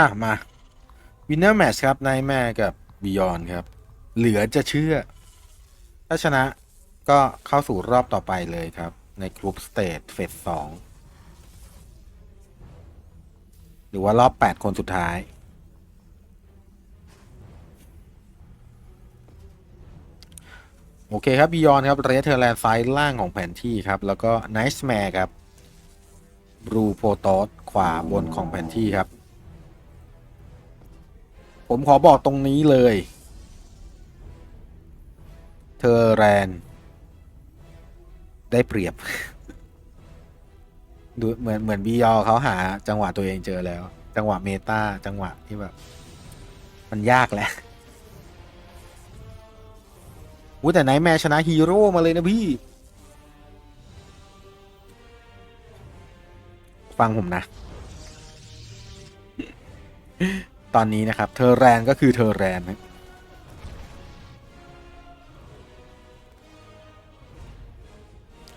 อะมาวินเนอร์แมชครับนายแม่กับบิยอนครับ เหลือจะเชื่อ ถ้าชนะก็เข้าสู่รอบต่อไปเลยครับ ในกลุ่มสเตจเฟสสองหรือว่ารอบ 8 คนสุดท้าย โอเคครับบิยอนครับระยะเทอร์แลนด์ซ้ายล่างของแผนที่ครับ แล้วก็ไนท์แมร์ครับบรูโพโตสขวาบนของแผนที่ครับ ผมขอบอกตรงนี้เลยเทอแรน ได้เปรียบ ดูเหมือนเหมือนบียอเขาหา จังหวะตัวเองเจอแล้ว จังหวะเมตาจังหวะที่แบบ มันยากแหละอู้แต่ไนแมชนะฮีโร่มาเลยนะพี่ ฟังผมนะ ตอนนี้นะครับ เธอแรนก็คือเธอร์แรนนะ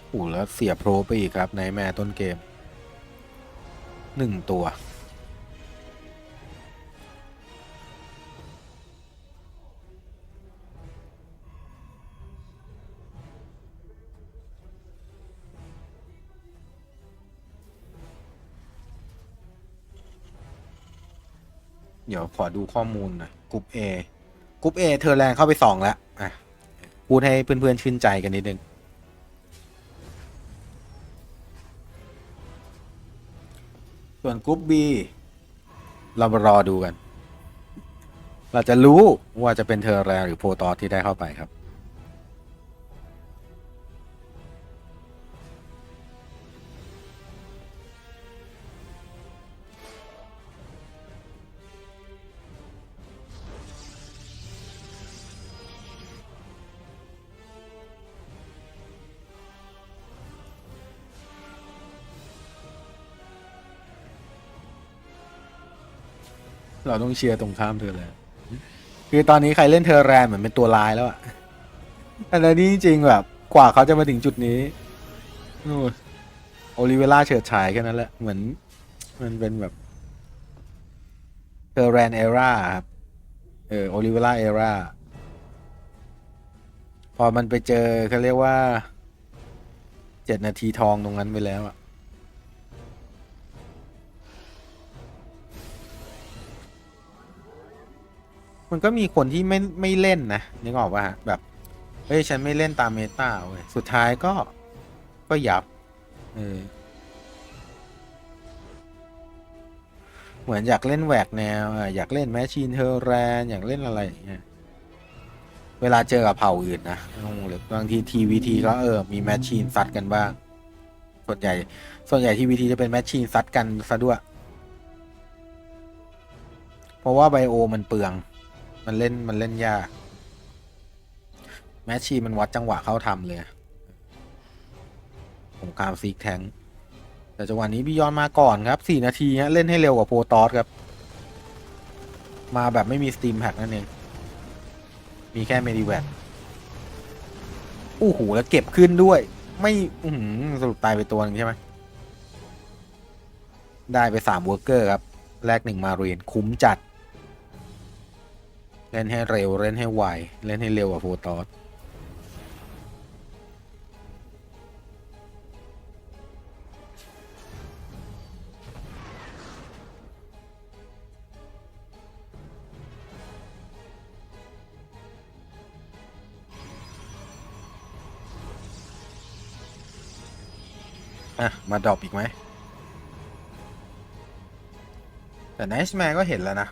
โอ้แล้วเสียโปรไปอีกครับในแม่ต้นเกมหนึ่งตัว ดี๋ยวขอดูข้อมูลหน่อยกลุ่ม A กลุ่ม A เธอแรงเข้าไปสองแล้วอะพูดให้เพื่อนๆชื่นใจกันนิดนึงส่วนกลุ่ม B เรามารอดูกัน เราจะรู้ว่าจะเป็นเธอแรงหรือโพตอที่ได้เข้าไปครับ เราต้องเชียร์ตรงข้ามเธอเลยคือตอนนี้ใครเล่นเทอร์แรนเหมือนเป็นตัวร้ายแล้วอะแต่ในนี้จริงแบบกว่าเขาจะมาถึงจุดนี้นู่นโอลิเวล่าเฉิดฉายแค่นั้นแหละ เหมือนมันเป็นแบบเทอร์แรนเอร่าครับ เออโอลิเวล่าเอร่าพอมันไปเจอเขาเรียกว่าเจ็ดนาทีทองตรงนั้นไปแล้วอะ มันก็มีคนที่ไม่ไม่เล่นนะนึกออกป่ะแบบเฮ้ยฉันไม่เล่นตามเมตาเว้ยสุดท้ายก็ก็ยับเออเหมือนอยากเล่นแหวกแนวอยากเล่นแมชชีนเทอร์แรนอยากเล่นอะไรอย่างเงี้ยเวลาเจอกับเผ่าอื่นนะงงเลยบางทีทีวีทีก็เออมีแมชชีนซัดกันบ้างส่วนใหญ่ ส่วนใหญ่ทีวีทีจะเป็นแมชชีนซัดกันซะด้วย เพราะว่าไบโอมันเปลือง มันเล่นมันเล่นยาก แมชชีมันวัดจังหวะเข้าทำเลยผมกามซีกแทงแต่จังหวะนี้บิยอนมาก่อนครับสี่นาทีฮะเล่นให้เร็วกว่าโปรตอสครับ มาแบบไม่มีสตีมแพ็กนั่นเอง มีแค่เมดิแวตอู้หูแล้วเก็บขึ้นด้วย ไม่อืสรุปตายไปตัวหนึงใช่ไหม ได้ไปสามเวอร์เกอร์ครับ แลกหนึ่งมาเรียนคุ้มจัด เล่นให้เร็ว เล่นให้ไว เล่นให้เร็วกว่าโฟตอสอะ มาดรอปอีกไหม แต่ไนท์แมนก็เห็นแล้วนะ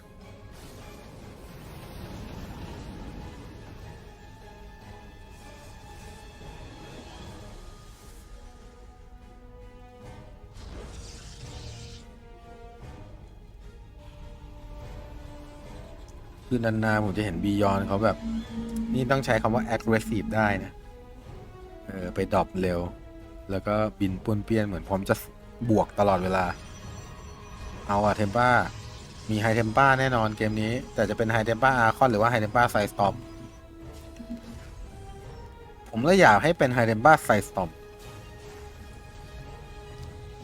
คือนานๆผมจะเห็นบียอนเขาแบบ นี่ต้องใช้คำว่า aggressive ได้นะเออไปดรอปเร็ว แล้วก็บินป้วนเปี้ยนเหมือนพร้อมจะบวกตลอดเวลา เอาอะเทมป้า มีไฮเทมป้าแน่นอนเกมนี้ แต่จะเป็นไฮเทมป้าอาร์คอนหรือว่าไฮเทมป้าไซสตอมผมก็อยากให้เป็นไฮเทมป้าไซสตอม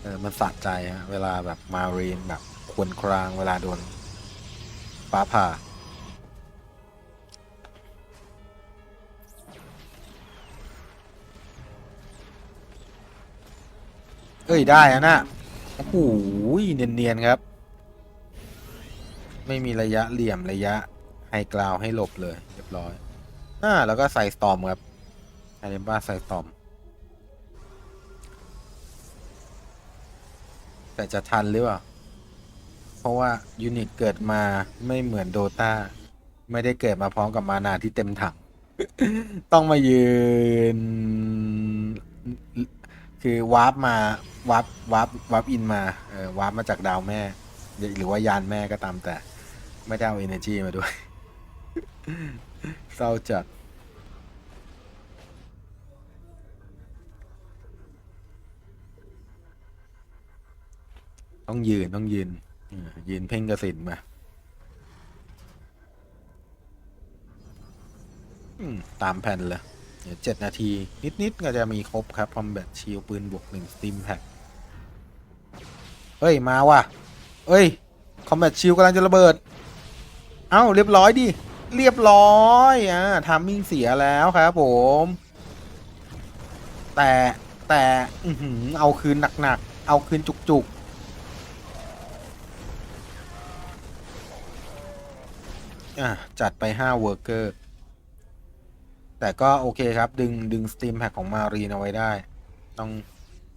เออ มันสะใจฮะ เวลาแบบมารีนแบบควนครางเวลาโดนฟ้าผ่า เอ้ยได้อะนะโอ้โหเนียนๆครับ ไม่มีระยะเหลี่ยมระยะไฮกราวให้หลบเลยเรียบร้อยอ่าแล้วก็ใส่สตอมครับไอเดมบ้าใส่สตอม แต่จะทันหรือเปล่า เพราะว่ายูนิตเกิดมาไม่เหมือนโดตาไม่ได้เกิดมาพร้อมกับมานาที่เต็มถัง ต้องมายืน คือวาร์ปมาวาร์ปวาร์ปวาร์ปอินมาเออวาร์ปมาจากดาวแม่ หรือว่ายานแม่ก็ตามแต่ ไม่ได้เอาเอเนจีมาด้วย เศร้าจัดต้องยืน ต้องยืนยืนเพ่งกระสินมาตามแผ่นเลย เจ็ดนาที นิด ๆ ก็จะมีครบครับคอมแบทชิลปืนบวกหนึ่งสตีมแพ็คเฮ้ย มาว่ะ เอ้ย คอมแบทชิลกำลังจะระเบิด เอ้า เรียบร้อยดิ เรียบร้อยอ่าทามมิ่งเสียแล้วครับผม แต่แต่อือหือเอาคืนหนัก ๆ เอาคืนจุกๆอะจัดไป5เวอร์เกอร์ แต่ก็โอเคครับ ดึงดึงสตรีมแพ็กของมารีนเอาไว้ได้ ต้อง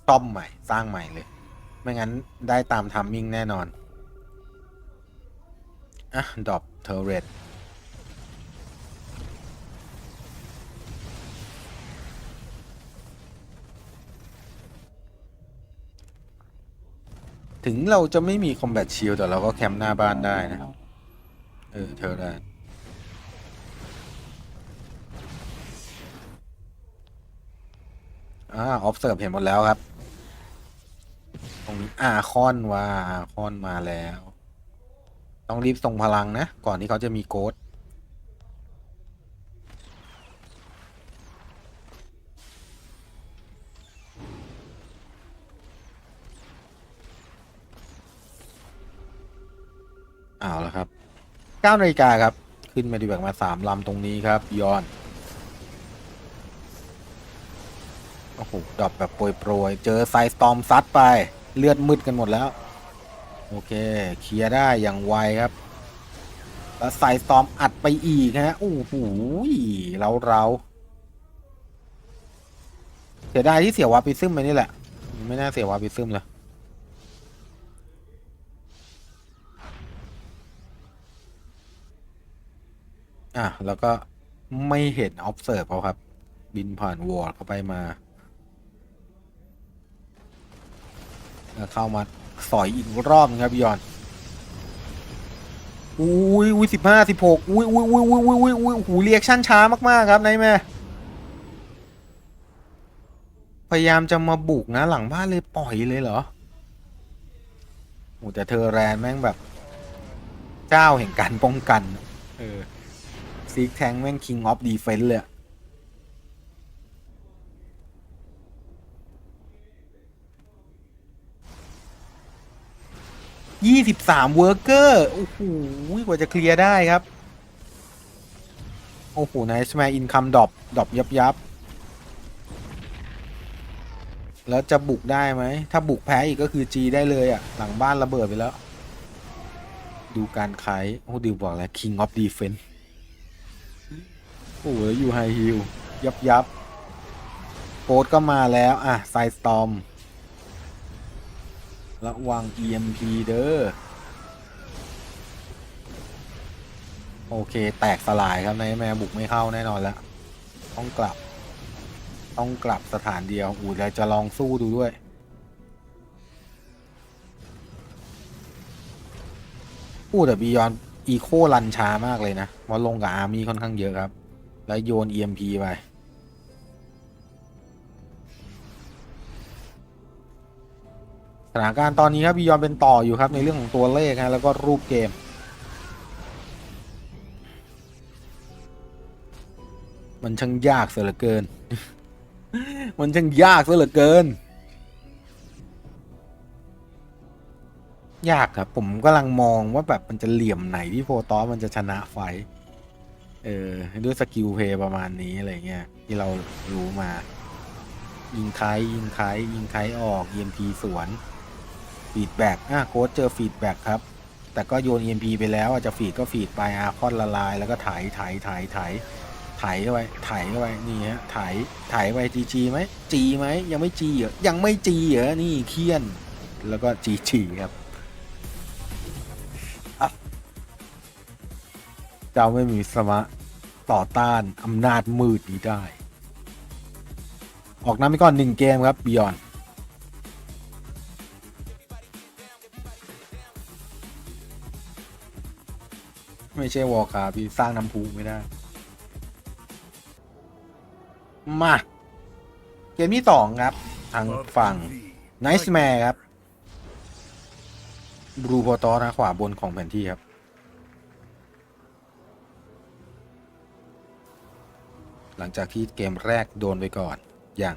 ต้อมใหม่ สร้างใหม่เลย ไม่งั้นได้ตามทัมมิ่งแน่นอน อะ ดอปเทอร์เรตถึงเราจะไม่มีคอมแบทชิลแต่เราก็แคมป์หน้าบ้านได้นะครับ เออเธอได้ อ่าออฟเซิร์ฟเห็นหมดแล้วครับ ตรงนี้อาคอนว่าอาคอนมาแล้ว ต้องรีบส่งพลังนะ ก่อนที่เขาจะมีโกดเอาแล้วครับ9นาฬิกาครับ ขึ้นมาดีแบบมาสามลำตรงนี้ครับย้อน โอ้โหดรอปแบบโปรยๆ เจอไซสตอมซัดไป เลือดมืดกันหมดแล้ว โอเค เคลียร์ได้อย่างไวครับ แล้วไซสตอมอัดไปอีกฮะ โอ้โหเราเราเสียดายที่เสียวาปิซึมไปนี่แหละ ไม่น่าเสียวาปิซึมเลยอะ แล้วก็ไม่เห็น observe เขาครับ บินผ่านวอร์ดเข้าไปมา เข้ามาสอยอีกรอบครับยอนอุ้ยอุ้ยสิบห้าสิบหกอุ้ยอุ้ยอุ้ยอุ้ยอุ้ยอุ้ยอุ้ยหูเรียกชั่นช้ามากๆครับนายแม่พยายามจะมาบุกนะหลังบ้านเลยปล่อยเลยเหรอโอ้แต่เธอแรนแม่งแบบ เจ้าแห่งการป้องกัน เออซีกแทงแม่งคิงออฟดีเฟนส์เลย ยี่สิบสามเวิร์กเกอร์โอ้โหกว่าจะเคลียร์ได้ครับ โอ้โหนายสมัยอินคัมดรอปดรอปยับยับ แล้วจะบุกได้ไหม ถ้าบุกแพ้อีกก็คือจีได้เลยอะ่ะ หลังบ้านระเบิดไปแล้ว ดูการขายโอ้ดิวบอกแล้ว King of Defense โอ้โหอยู่ไฮฮิลยับยับโปดก็มาแล้ว อะไซสตอม ระวัง EMP เด้อ โอเค แตกสลายครับนายแม่บุกไม่เข้าแน่นอนแล้ว ต้องกลับ ต้องกลับสถานเดียว อูเราจะลองสู้ดูด้วย อู้แต่บียอนอีโครันช้ามากเลยนะเพราะลงกับอาร์มี่ค่อนข้างเยอะครับ แล้วโยน EMP ไป สถานการณ์ตอนนี้ครับบียอนเป็นต่ออยู่ครับในเรื่องของตัวเลขฮะแล้วก็รูปเกม มันช่างยากเสียเหลือเกิน มันช่างยากเสียเหลือเกิน ยากครับ ผมกำลังมองว่าแบบมันจะเหลี่ยมไหนที่โพตอมันจะชนะไฟ เออ ด้วยสกิลเพย์ประมาณนี้อะไรเงี้ยที่เรารู้มายิงไคล้ยิงไคล้ยิงไคล้ออก EMP สวน ฟีดแบ็กอะโค้ชเจอฟีดแบ็กครับ แต่ก็โยน EMP ไปแล้วอาจจะฟีดก็ฟีดไปอาคอนละลาย แล้วก็ไถไถไถไถไถเข้าไปไถเข้าไปนี่ฮะไถไถไปจีจีไหมจีไหมยังไม่จีเหรอยังไม่จีเหรอนี่เคียน แล้วก็จีจีครับอะเจ้าไม่มีสมะต่อต้านอำนาจมืดนี้ได้ ออกน้ำไปก่อนหนึ่งเกมครับบิยอน ไม่ใช่วอลคาพี่สร้างน้ำพุไม่ได้ มา เกมที่สองครับ ทางฝั่งไนส์แมร์ครับบรูโพตอนะขวาบนของแผนที่ครับ หลังจากที่เกมแรกโดนไปก่อน อย่าง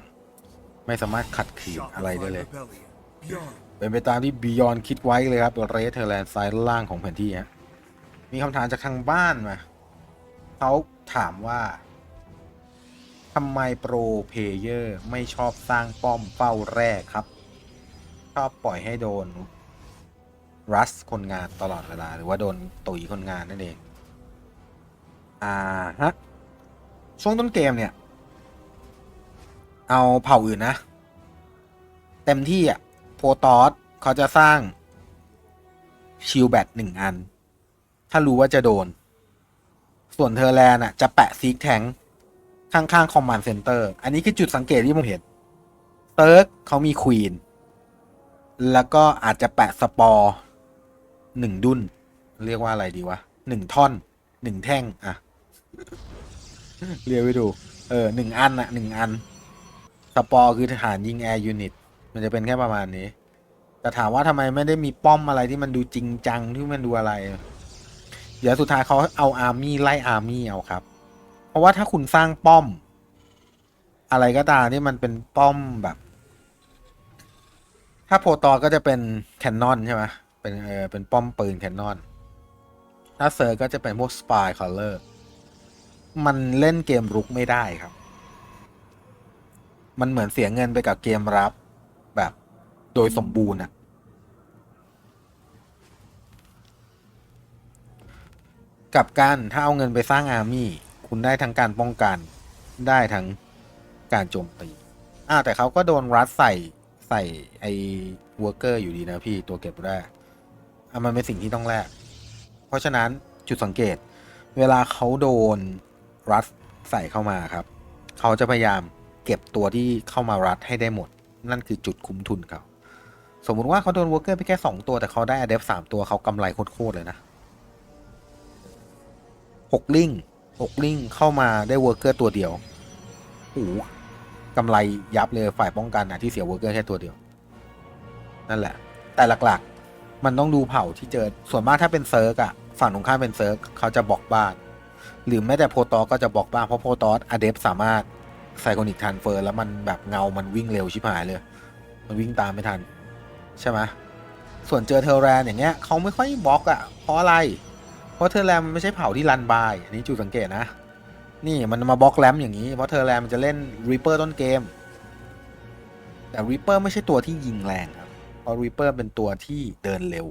ไม่สามารถขัดขืนอะไรได้เลย เป็นไปตามที่บิยอนคิดไว้เลยครับเรสเทอร์แลนด์ซ้ายล่างของแผนที่ฮะ มีคำถามจากทางบ้านมาเขาถามว่าทำไมโปรเพเยอร์ไม่ชอบสร้างป้อมเป้าแรกครับ ชอบปล่อยให้โดน รัสคนงานตลอดเวลา หรือว่าโดนตุ๋ยคนงานนั่นเอง อ่าฮะ ช่วงต้นเกมเนี่ย เอาเผ่าอื่นนะ เต็มที่อะ โพตอสเขาจะสร้าง ชิลแบตหนึ่งอัน ถ้ารู้ว่าจะโดน ส่วนเทอร์แลนด์อะ จะแปะซีกแทงข้างๆคอมมานด์เซ็นเตอร์ อันนี้คือจุดสังเกตที่ผมเห็นเติร์กเขามีควีน แล้วก็อาจจะแปะสปอร์หนึ่งดุนเรียกว่าอะไรดีวะหนึ่งท่อนหนึ่งแท่ง อะ เรียกไปดู เออหนึ่งอันอะหนึ่งอัน สปอร์คือทหารยิงแอร์ยูนิต มันจะเป็นแค่ประมาณนี้ แต่ถามว่าทำไมไม่ได้มีป้อมอะไรที่มันดูจริงจังที่มันดูอะไร เดี๋ยวสุดท้ายเขาเอาอาร์มี่ไล่อาร์มี่เอาครับ เพราะว่าถ้าคุณสร้างป้อม อะไรก็ตามที่มันเป็นป้อมแบบ ถ้าโพตอก็จะเป็นแคนนอนใช่ไหมเป็นเออเป็นป้อมปืนแคนนอน ถ้าเซอร์ก็จะเป็นพวกสปายคอลเลอร์ มันเล่นเกมรุกไม่ได้ครับ มันเหมือนเสียเงินไปกับเกมรับแบบโดยสมบูรณ์อะ กับการถ้าเอาเงินไปสร้างอาร์มี่ คุณได้ทั้งการป้องกัน ได้ทั้งการโจมตีอ่าแต่เขาก็โดนรัดใส่ใส่ไอ้วอร์เกอร์อยู่ดีนะพี่ตัวเก็บแรกอะมันเป็นสิ่งที่ต้องแลกเพราะฉะนั้นจุดสังเกต เวลาเขาโดนรัดใส่เข้ามาครับ เขาจะพยายามเก็บตัวที่เข้ามารัดให้ได้หมด นั่นคือจุดคุ้มทุนเขาสมมุติว่าเขาโดนวอร์เกอร์ไปแค่สองตัวแต่เขาได้อเดฟสามตัวเขากำไรโคตรเลยนะ หกลิงหกลิงเข้ามาได้เวอร์เกอร์ตัวเดียวโอ้โหกำไรยับเลยฝ่ายป้องกันนะที่เสียวอร์เกอร์แค่ตัวเดียว นั่นแหละ แต่หลักๆ มันต้องดูเผ่าที่เจอส่วนมากถ้าเป็นเซิร์กอะฝั่งตรงข้ามเป็นเซิร์กเขาจะบล็อกบ้าน หรือแม้แต่โพตอก็จะบล็อกบ้านเพราะโพตอสอเดฟสามารถไซโคนิกทันเฟอร์แล้วมันแบบเงามันวิ่งเร็วชิบหายเลย มันวิ่งตามไม่ทัน ใช่ไหมส่วนเจอเทอร์แรนอย่างเงี้ยเขาไม่ค่อยบล็อกอะเพราะอะไรเราะเทอร์แรมมันไม่ใช่เผ่าที่รันบายอันนี้จุดสังเกตนะ นี่มันมาบล็อกแรมอย่างนี้ เพราะเทอร์แรมมันจะเล่นรีเปอร์ต้นเกม แต่รีเปอร์ไม่ใช่ตัวที่ยิงแรงครับเพราะรีเปอร์เป็นตัวที่เดินเร็ว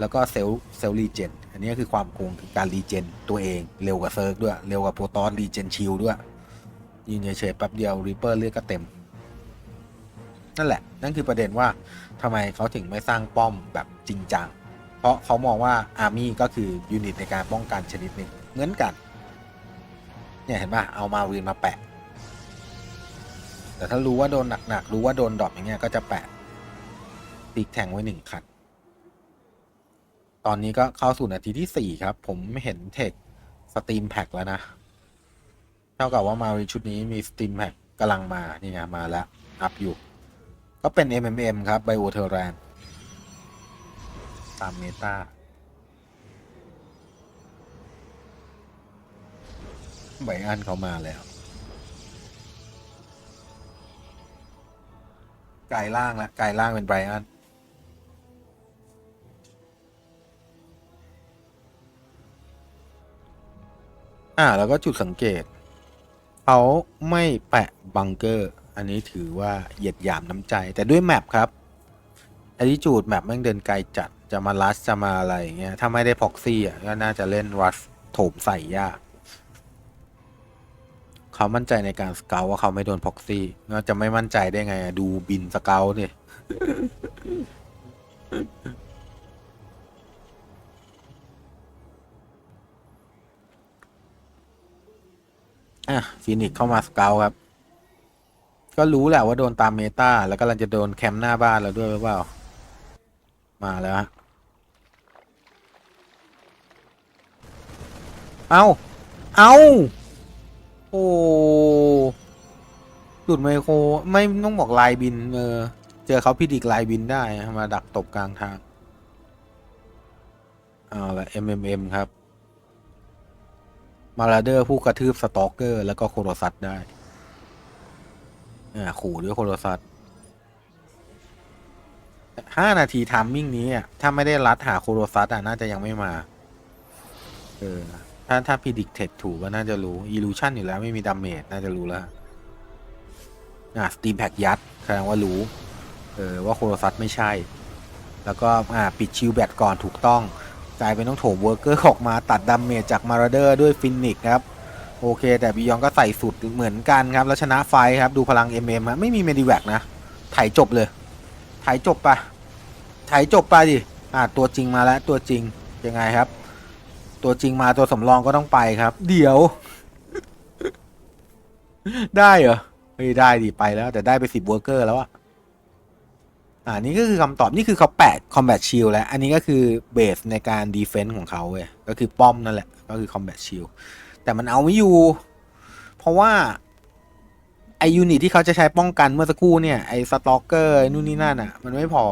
แล้วก็เซลล์เซลล์รีเจนอันนี้คือความโกงคือการรีเจนตัวเองเร็วกว่าเซิร์กด้วยเร็วกว่าโปรตอนรีเจนชิลด้วยยิงเฉยๆแป๊บเดียวรีเปอร์เลือดก็เต็ม นั่นแหละ นั่นคือประเด็นว่าทำไมเขาถึงไม่สร้างป้อมแบบจริงจัง เพราะเขามองว่าอาร์มี่ก็คือยูนิตในการป้องกันชนิดหนึ่งเหมือนกัน เนี่ยเห็นป่ะเอามาวีนมาแปะ แต่ถ้ารู้ว่าโดนหนักๆรู้ว่าโดนดรอปอย่างเงี้ยก็จะแปะปีกแทงไว้หนึ่งคันตอนนี้ก็เข้าสู่นาทีที่สี่ครับ ผมไม่เห็นเทคสตรีมแพ็กแล้วนะ เท่ากับว่ามารีชุดนี้มีสตรีมแพ็กกำลังมา นี่ไงมาแล้ว อัพอยู่ ก็เป็น MMM ครับไบโอเทอร์แรน ตามเมตาใบอันเขามาแล้วกายล่างละกายล่างเป็นไบอันอ่า แล้วก็จุดสังเกต เขาไม่แปะบังเกอร์ อันนี้ถือว่าเหยียดหยามน้ำใจแต่ด้วยแมปครับ อ t ิจูดแมปแม่งเดินไกลจัดจะมาลัสจะมาอะไรอย่างเงี้ยถ้าไม่ได้พ็อกซี่อะก็น่าจะเล่นรัสโถมใส่ยาก เขามั่นใจในการสเกลว่าเขาไม่โดนพ็อกซี่ก็จะไม่มั่นใจได้ไงอะดูบินสเกลเนี่ยอะฟีนิกเข้ามาสเกลครับ ก็รู้แหละว่าโดนตามเมตาแล้วก็ลังจะโดนแคมป์หน้าบ้านเราด้วยหรือเปล่า มาแล้วฮะเอาเอาโอ้หลุดไมโครไม่ต้องบอกลายบิน เออ เจอเขาพิดิกลายบินได้ มาดักตบกลางทาง เอาละ MMM ครับ มาราเดอร์ผู้กระทืบสตอกเกอร์ แล้วก็โคโรซัตได้ อ่า ขู่ด้วยโคโรซัต ห้านาทีทามมิ่งนี้อะถ้าไม่ได้รัดหาโคโรซัตอะน่าจะยังไม่มา เออ ถ้าถ้าพิดิกเทคถูกก็น่าจะรู้อีลูชันอยู่แล้วไม่มีดาเมจน่าจะรู้แล้ว อ่าสตีมแพ็กยัดแสดงว่ารู้ เออว่าโคโรซัตไม่ใช่ แล้วก็อ่าปิดชิลแบตก่อนถูกต้องกลายเป็นต้องโถมเวอร์เกอร์ออกมาตัดดาเมจจากมาราเดอร์ด้วยฟินิกครับโอเค แต่บิยองก็ใส่สุดเหมือนกันครับ แล้วชนะไฟครับ ดูพลัง MM ฮะไม่มีเมดิแวกนะ ถ่ายจบเลย ถ่ายจบปะถ่ายจบไปดิ อ่า ตัวจริงมาแล้ว ตัวจริง ยังไงครับ ตัวจริงมาตัวสำรองก็ต้องไปครับ เดี๋ยว ได้เหรอไม่ได้ดิไปแล้ว แต่ได้ไปสิบเวอร์เกอร์แล้วอะอ่านี่ก็คือคำตอบนี่คือเขาแปะ combat shield แล้ว อันนี้ก็คือเบสในการ defense ของเขาเว้ยก็คือป้อมนั่นแหละ ก็คือ combat shield แต่มันเอาไม่อยู่ เพราะว่า ไอยูนิตที่เขาจะใช้ป้องกันเมื่อสักครู่เนี่ย ไอสตอกเกอร์นู่นนี่นั่นอะ มันไม่พอ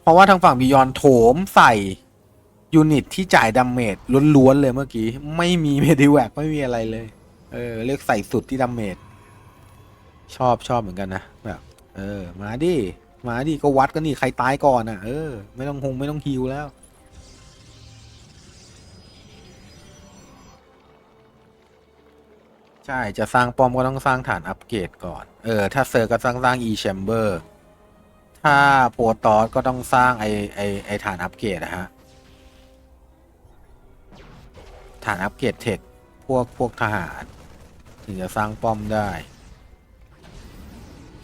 เพราะว่าทางฝั่งบิยอนโถมใส่ยูนิตที่จ่ายดาเมจล้วนๆเลยเมื่อกี้ ไม่มีเมดิแวกไม่มีอะไรเลย เออ เรียกใส่สุดที่ดาเมจชอบชอบเหมือนกันนะแบบเออ มาดิ มาดิก็วัดกันนี่ใครตายก่อนอะ เออ ไม่ต้องหงไม่ต้องฮิวแล้ว ใช่จะสร้างป้อมก็ต้องสร้างฐานอัปเกรดก่อน เออ ถ้าเซอร์ก็สร้างสร้าง e chamber ถ้าโปรตอสก็ต้องสร้างไอไอไอฐานอัปเกรดนะฮะ ฐานอัปเกรดเทคพวกพวกทหาร ถึงจะสร้างป้อมได้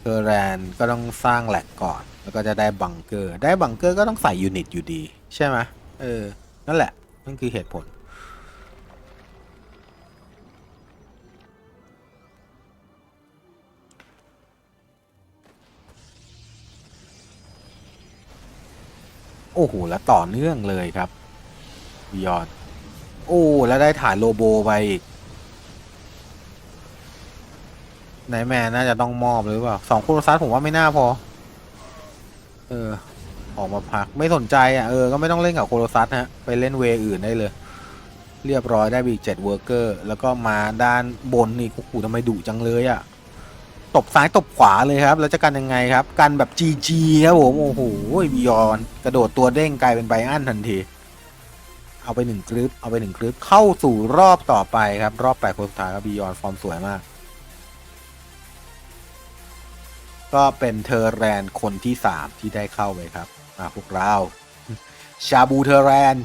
เกอร์แรนก็ต้องสร้างแหลกก่อน แล้วก็จะได้บังเกอร์ ได้บังเกอร์ก็ต้องใส่ยูนิตอยู่ดี ใช่ไหมเออ นั่นแหละนั่นคือเหตุผล อ้โห แล้วต่อเนื่องเลยครับบิยอนโอ้ แล้วได้ฐานโลโบไปอีกไนแมนน่าจะต้องมอบหรือเปล่าสองคูโรซัสผมว่าไม่น่าพอ เออ ออกมาพักไม่สนใจอะเออก็ไม่ต้องเล่นกับโคโรซัสฮะ ไปเล่นเวอื่นได้เลย เรียบร้อยได้บีเจ็ดเวอร์เกอร์ แล้วก็มาด้านบนนี่โอ้โหทำไมดุจังเลยอะ ตบซ้ายตบขวาเลยครับ แล้วจะกันยังไงครับ กันแบบ GG ครับผมโอ้โหบิยอนกระโดดตัวเด้งกลายเป็นไบอันทันที เอาไปหนึ่งคลิปเอาไปหนึ่งคลิปเข้าสู่รอบต่อไปครับ รอบแปดคนสุดท้ายครับบิยอนฟอร์มสวยมาก ก็เป็นเทอร์แรนคนที่สามที่ได้เข้าไปครับอ่าพวกเรา ชาบูเทอร์แรน